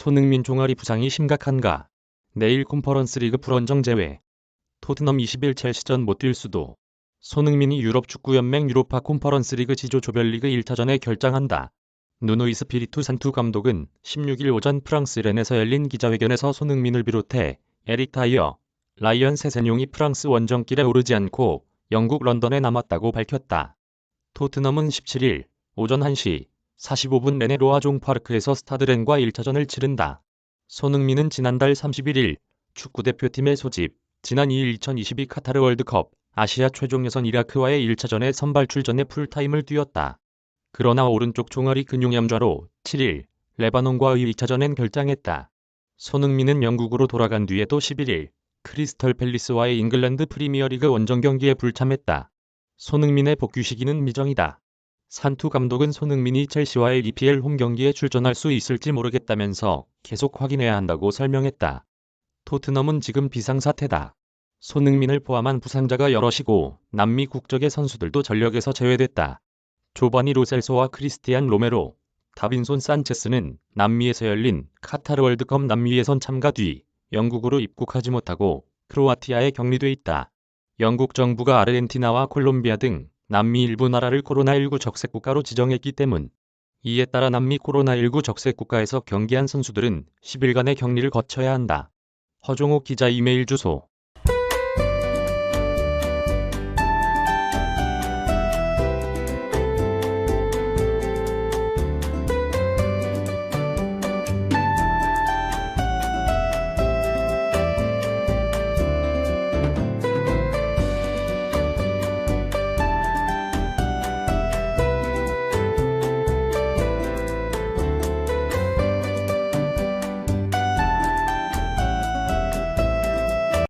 손흥민 종아리 부상이 심각한가? 내일 컨퍼런스 리그 불원정 제외. 토트넘 20일 첼시전 못 뛸 수도. 손흥민이 유럽 축구연맹 유로파 컨퍼런스 리그 지조 조별리그 1차전에 결장한다. 누노 이스피리투 산투 감독은 16일 오전 프랑스 렌에서 열린 기자회견에서 손흥민을 비롯해 에릭 타이어, 라이언 세센용이 프랑스 원정길에 오르지 않고 영국 런던에 남았다고 밝혔다. 토트넘은 17일 오전 1시 45분 렌의 로아 종 파르크에서 스타드렌과 1차전을 치른다. 손흥민은 지난달 31일 축구대표팀의 소집, 지난 2일 2022 카타르 월드컵 아시아 최종 예선 이라크와의 1차전에 선발 출전해 풀타임을 뛰었다. 그러나 오른쪽 종아리 근육염좌로 7일 레바논과의 2차전엔 결장했다. 손흥민은 영국으로 돌아간 뒤에도 11일 크리스털 팰리스와의 잉글랜드 프리미어리그 원정 경기에 불참했다. 손흥민의 복귀 시기는 미정이다. 산투 감독은 손흥민이 첼시와의 EPL 홈 경기에 출전할 수 있을지 모르겠다면서 계속 확인해야 한다고 설명했다. 토트넘은 지금 비상사태다. 손흥민을 포함한 부상자가 여럿이고 남미 국적의 선수들도 전력에서 제외됐다. 조바니 로셀소와 크리스티안 로메로, 다빈손 산체스는 남미에서 열린 카타르 월드컵 남미 예선 참가 뒤 영국으로 입국하지 못하고 크로아티아에 격리돼 있다. 영국 정부가 아르헨티나와 콜롬비아 등 남미 일부 나라를 코로나19 적색 국가로 지정했기 때문. 이에 따라 남미 코로나19 적색 국가에서 경기한 선수들은 10일간의 격리를 거쳐야 한다. 허종욱 기자 이메일 주소